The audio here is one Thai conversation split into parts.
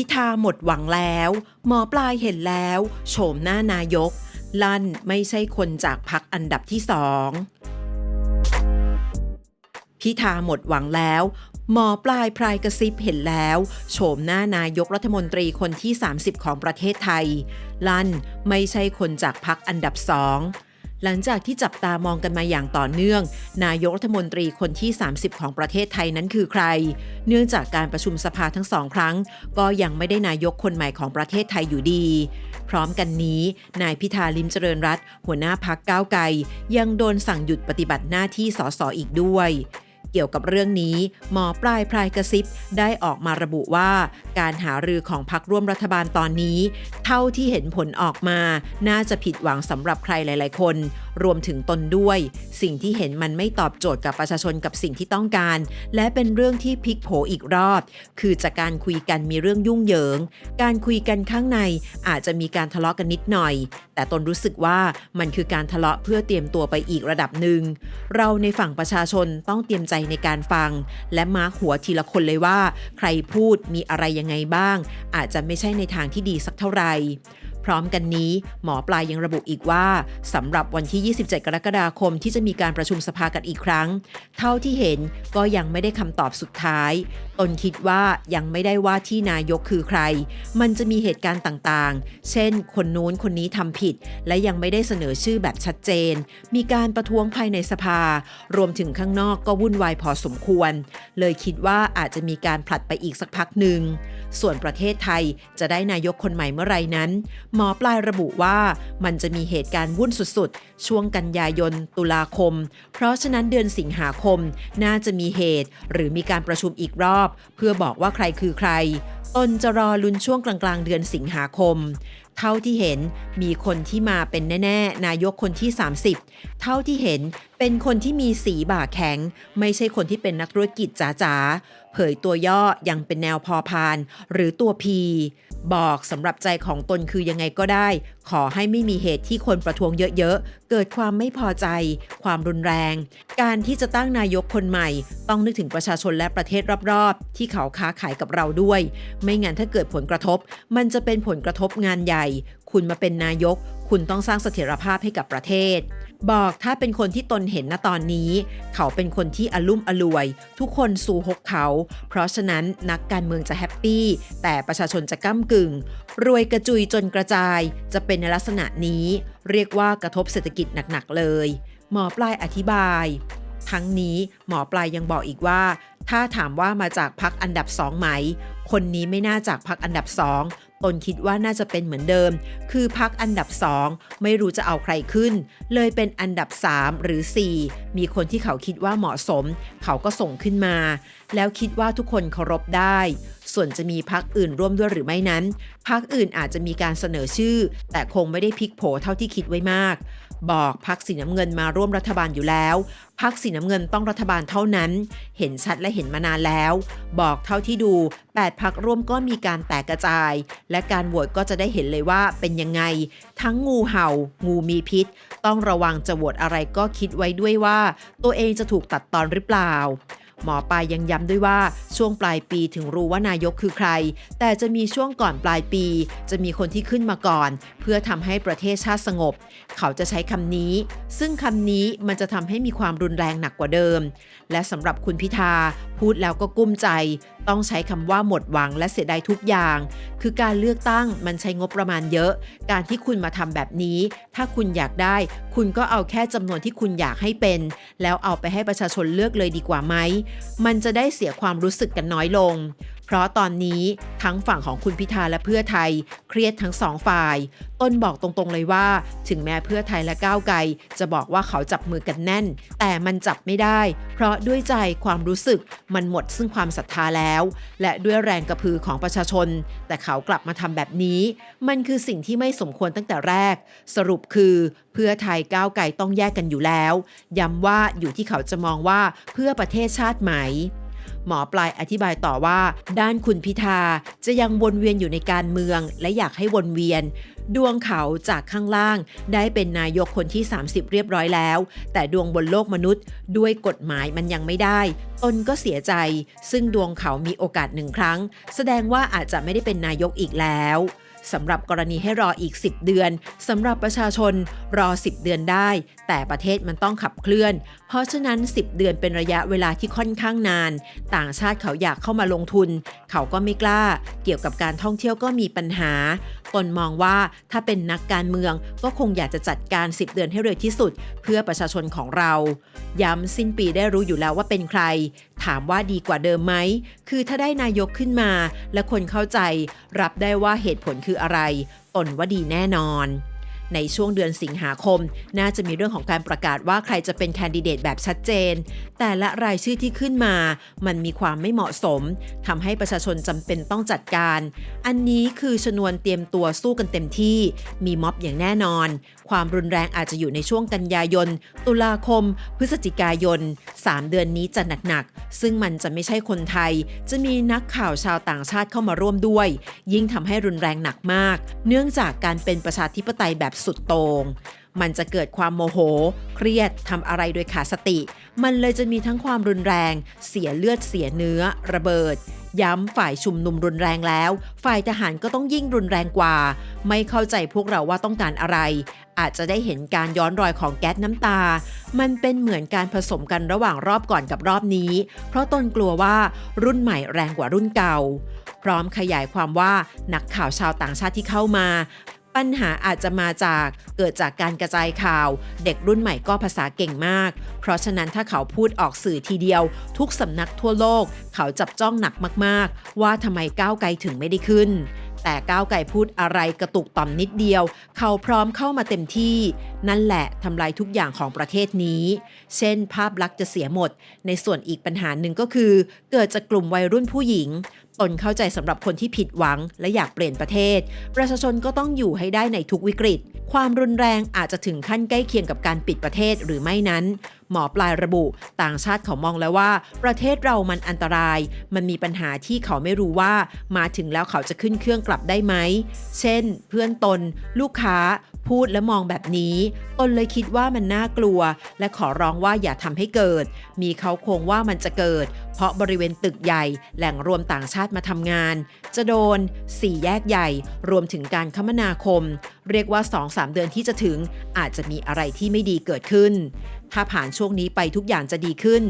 พิธาหมดหวังแล้ว หมอปลายเห็นแล้ว โฉมหน้านายก ลั่นไม่ใช่คนจากพักอันดับที่สองพิธาหมดหวังแล้ว หมอปลายพรายกระซิบเห็นแล้ว โฉมหน้านายกรัฐมนตรีคนที่ 30 ของประเทศไทย ลั่นไม่ใช่คนจากพักอันดับสอง หลังจากที่จับตามองกันมาอย่างต่อเนื่อง นายกรัฐมนตรีคนที่ 30 ของประเทศไทยนั้นคือใคร เนื่องจากการประชุมสภาทั้งสองครั้ง ก็ยังไม่ได้นายกคนใหม่ของประเทศไทยอยู่ดี พร้อมกันนี้ นายพิธาลิมเจริญรัตหัวหน้าพักก้าวไกลยังโดนสั่งหยุดปฏิบัติหน้าที่สสอีกด้วย กี่ยวกับเรื่องนี้ หมอปลายพรายกระซิบได้ออกมาระบุว่า การหารือของพักร่วมรัฐบาลตอนนี้ เท่าที่เห็นผลออกมา น่าจะผิดหวังสำหรับใครหลาย ๆ คน รวมถึงตนด้วย สิ่งที่เห็นมันไม่ตอบโจทย์กับประชาชนกับสิ่งที่ต้องการ และเป็นเรื่องที่พลิกโผอีกรอบ คือจากการคุยกันมีเรื่องยุ่งเหยิง การคุยกันข้างในอาจจะมีการทะเลาะกันนิดหน่อย แต่ตนรู้สึกว่ามันคือการทะเลาะเพื่อเตรียมตัวไปอีกระดับหนึ่ง เราในฝั่งประชาชนต้องเตรียมใจในการฟัง และมาร์คหัวทีละคนเลยว่า ใครพูดมีอะไรยังไงบ้าง อาจจะไม่ใช่ในทางที่ดีสักเท่าไหร่ พร้อมกันนี้ หมอปลายยังระบุอีกว่าสำหรับวันที่ 27 กรกฎาคมที่จะมีการประชุมสภากันอีกครั้ง เท่าที่เห็นก็ยังไม่ได้คำตอบสุดท้าย ตนคิดว่ายังไม่ได้ว่าที่นายกคือใคร มันจะมีเหตุการณ์ต่างๆ เช่น คนนู้นคนนี้ทำผิด และยังไม่ได้เสนอชื่อแบบชัดเจน มีการประท้วงภายในสภา รวมถึงข้างนอกก็วุ่นวายพอสมควร เลยคิดว่าอาจจะมีการผลัดไปอีกสักพักหนึ่ง ส่วนประเทศไทยจะได้นายกคนใหม่เมื่อไรนั้นหมอปลายระบุว่ามันจะมีเหตุการณ์วุ่นสุดๆ ช่วงกันยายน ตุลาคม เพราะฉะนั้นเดือนสิงหาคมน่าจะมีเหตุ หรือมีการประชุมอีกรอบ เพื่อบอกว่าใครคือใครตนจะรอลุ้นช่วงกลางๆ เดือนสิงหาคม เท่าที่เห็นมีคนที่มาเป็นแน่ๆ นายกคนที่ 30 เท่าที่เห็นเป็นคนที่มีสีบ่าแข็ง ไม่ใช่คนที่เป็นนักธุรกิจจ๋าๆ เผยตัวย่อยังเป็นแนวพอพาน หรือตัว P บอกสำหรับใจของตนคือยังไงก็ได้ ขอให้ไม่มีเหตุที่คนประท้วงเยอะๆ เกิดความไม่พอใจ ความรุนแรง การที่จะตั้งนายกคนใหม่ ต้องนึกถึงประชาชนและประเทศรอบๆ ที่เขาค้าขายกับเราด้วย ไม่งั้นถ้าเกิดผลกระทบ มันจะเป็นผลกระทบงานใหญ่ คุณมาเป็นนายก คุณต้องสร้างเสถียรภาพให้กับประเทศ บอกถ้าเป็นคนที่ตนเห็นณตอนนี้ เขาเป็นคนที่อลุ่มอลวย ทุกคนสู่หกเขา เพราะฉะนั้นนักการเมืองจะแฮปปี้ แต่ประชาชนจะก้ากึ่ง รวยกระจุยจนกระจาย จะเป็นในลักษณะนี้ เรียกว่ากระทบเศรษฐกิจหนักๆเลย หมอปลายอธิบาย ทั้งนี้หมอปลายยังบอกอีกว่า ถ้าถามว่ามาจากพักอันดับสองไหม คนนี้ไม่น่าจากพักอันดับสอง ตนคิดว่าน่าจะเป็นเหมือนเดิม คือพักอันดับสองไม่รู้จะเอาใครขึ้น เลยเป็นอันดับ 3 หรือ 4 มีคนที่เขาคิดว่าเหมาะสม เขาก็ส่งขึ้นมา แล้วคิดว่าทุกคนเคารพได้ส่วนจะมีพักอื่นร่วมด้วยหรือไม่นั้น พักอื่นอาจจะมีการเสนอชื่อ แต่คงไม่ได้พลิกโผเท่าที่คิดไว้มาก บอกพักสีน้ำเงินมาร่วมรัฐบาลอยู่แล้วพักสีน้ำเงินต้องรัฐบาลเท่านั้น เห็นชัดและเห็นมานานแล้ว บอกเท่าที่ดู 8 พักร่วมก็มีการแตกกระจาย และการโหวตก็จะได้เห็นเลยว่าเป็นยังไง ทั้งงูเห่า งูมีพิษ ต้องระวังจะโหวตอะไรก็คิดไว้ด้วยว่า ตัวเองจะถูกตัดตอนหรือเปล่า หมอปลายยังย้ำด้วยว่าช่วงปลายปีถึงรู้ว่านายกคือใคร แต่จะมีช่วงก่อนปลายปี จะมีคนที่ขึ้นมาก่อน เพื่อทำให้ประเทศชาติสงบ เขาจะใช้คำนี้ ซึ่งคำนี้มันจะทำให้มีความรุนแรงหนักกว่าเดิม และสำหรับคุณพิธาพูดแล้วก็กุ้มใจ ต้องใช้คำว่าหมดหวังและเสียดายทุกอย่าง คือการเลือกตั้งมันใช้งบประมาณเยอะ การที่คุณมาทำแบบนี้ ถ้าคุณอยากได้ คุณก็เอาแค่จำนวนที่คุณอยากให้เป็น แล้วเอาไปให้ประชาชนเลือกเลยดีกว่าไหม มันจะได้เสียความรู้สึกกันน้อยลง เพราะตอนนี้ทั้งฝั่งของคุณพิธาและเพื่อไทย เครียดทั้งสองฝ่าย ต้นบอกตรงๆเลยว่า ถึงแม้เพื่อไทยและก้าวไกลจะบอกว่าเขาจับมือกันแน่น แต่มันจับไม่ได้ เพราะด้วยใจความรู้สึกมันหมดซึ่งความศรัทธาแล้ว และด้วยแรงกระพือของประชาชน แต่เขากลับมาทำแบบนี้ มันคือสิ่งที่ไม่สมควรตั้งแต่แรก สรุปคือเพื่อไทยก้าวไกลต้องแยกกันอยู่แล้วย้ำว่าอยู่ที่เขาจะมองว่าเพื่อประเทศชาติไหม หมอปลายอธิบายต่อว่า ด้านคุณพิธาจะยังวนเวียนอยู่ในการเมืองและอยากให้วนเวียน ดวงเขาจากข้างล่าง ได้เป็นนายกคนที่ 30 เรียบร้อยแล้ว แต่ดวงบนโลกมนุษย์ ด้วยกฎหมายมันยังไม่ได้ ตนก็เสียใจ ซึ่งดวงเขามีโอกาสหนึ่งครั้ง แสดงว่าอาจจะไม่ได้เป็นนายกอีกแล้ว สำหรับกรณีให้รออีก 10 เดือนสำหรับประชาชนรอ 10 เดือนได้ แต่ประเทศมันต้องขับเคลื่อน เพราะฉะนั้น 10 เดือนเป็นระยะเวลาที่ค่อนข้างนาน ต่างชาติเขาอยากเข้ามาลงทุน เขาก็ไม่กล้า เกี่ยวกับการท่องเที่ยวก็มีปัญหาตนมองว่าถ้าเป็นนักการเมืองก็คงอยากจะจัดการ 10 เดือนให้เร็วที่สุด เพื่อประชาชนของเรา ย้ำสิ้นปีได้รู้อยู่แล้วว่าเป็นใครถามว่าดีกว่าเดิมไหม คือถ้าได้นายกขึ้นมา และคนเข้าใจ รับได้ว่าเหตุผลคืออะไรตนว่าดีแน่นอน ในช่วงเดือนสิงหาคม น่าจะมีเรื่องของการประกาศว่าใครจะเป็นแคนดิเดตแบบชัดเจน แต่ละรายชื่อที่ขึ้นมา มันมีความไม่เหมาะสมทำให้ประชาชนจำเป็นต้องจัดการ อันนี้คือชนวนเตรียมตัวสู้กันเต็มที่ มีม็อบอย่างแน่นอน ความรุนแรงอาจจะอยู่ในช่วงกันยายน ตุลาคม พฤศจิกายน 3 เดือนนี้จะหนักๆ ซึ่งมันจะไม่ใช่คนไทย จะมีนักข่าวชาวต่างชาติเข้ามาร่วมด้วย ยิ่งทำให้รุนแรงหนักมาก เนื่องจากการเป็นประชาธิปไตยแบบสุดโตง่งมันจะเกิดความโมโห เครียดทำอะไรโดยขาดสติ มันเลยจะมีทั้งความรุนแรง เสียเลือดเสียเนื้อ ระเบิด ย้ำฝ่ายชุมนุมรุนแรงแล้ว ฝ่ายทหารก็ต้องยิ่งรุนแรงกว่า ไม่เข้าใจพวกเราว่าต้องการอะไร อาจจะได้เห็นการย้อนรอยของแก๊สน้ำตา มันเป็นเหมือนการผสมกันระหว่างรอบก่อนกับรอบนี้ เพราะตนกลัวว่ารุ่นใหม่แรงกว่ารุ่นเก่า พร้อมขยายความว่านักข่าวชาวต่างชาติที่เข้ามา ปัญหาอาจจะมาจากเกิดจากการกระจายข่าว เด็กรุ่นใหม่ก็ภาษาเก่งมาก เพราะฉะนั้นถ้าเขาพูดออกสื่อทีเดียว ทุกสำนักทั่วโลก เขาจับจ้องหนักมากๆ ว่าทำไมก้าวไกลถึงไม่ได้ขึ้นแต่ก้าวไกลพูดอะไรกระตุกต่อมนิดเดียว เขาพร้อมเข้ามาเต็มที่ นั่นแหละทำลายทุกอย่างของประเทศนี้ เช่น ภาพลักษณ์จะเสียหมด ในส่วนอีกปัญหาหนึ่งก็คือ เกิดจากกลุ่มวัยรุ่นผู้หญิง ตนเข้าใจสำหรับคนที่ผิดหวังและอยากเปลี่ยนประเทศ ประชาชนก็ต้องอยู่ให้ได้ในทุกวิกฤต ความรุนแรงอาจจะถึงขั้นใกล้เคียงกับการปิดประเทศหรือไม่นั้น หมอปลายระบุ ต่างชาติเขามองแล้วว่า ประเทศเรามันอันตราย มันมีปัญหาที่เขาไม่รู้ว่า มาถึงแล้วเขาจะขึ้นเครื่องกลับได้ไหม เช่น เพื่อนตน ลูกค้า พูดและมองแบบนี้ ตนเลยคิดว่ามันน่ากลัว และขอร้องว่าอย่าทำให้เกิด มีเขาคงว่ามันจะเกิด เพราะบริเวณตึกใหญ่ แหล่งรวมต่างชาติมาทำงาน จะโดนสี่แยกใหญ่ รวมถึงการคมนาคม เรียกว่า 2-3 เดือนที่จะถึงอาจจะมีอะไรที่ไม่ดีเกิดขึ้น ถ้าผ่านช่วงนี้ไปทุกอย่างจะดีขึ้น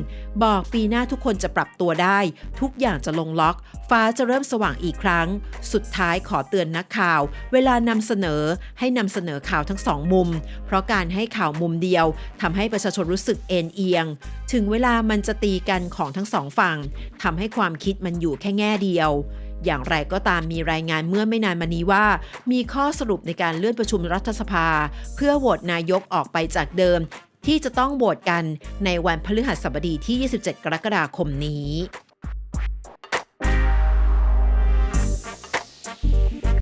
บอกปีหน้าทุกคนจะปรับตัวได้ ทุกอย่างจะลงล็อก ฟ้าจะเริ่มสว่างอีกครั้ง สุดท้ายขอเตือนนักข่าว เวลานำเสนอให้นำเสนอข่าวทั้งสองมุม เพราะการให้ข่าวมุมเดียวทำให้ประชาชนรู้สึกเอ็นเอียง ถึงเวลามันจะตีกันของทั้งสองฝั่งทำให้ความคิดมันอยู่แค่แง่เดียวอย่างไรก็ตามมีรายงานเมื่อไม่นานมานี้ว่า มีข้อสรุปในการเลื่อนประชุมรัฐสภา เพื่อโหวตนายกออกไปจากเดิมที่จะต้องโหวตกันในวันพฤหัสบดีที่ 27 กรกฎาคมนี้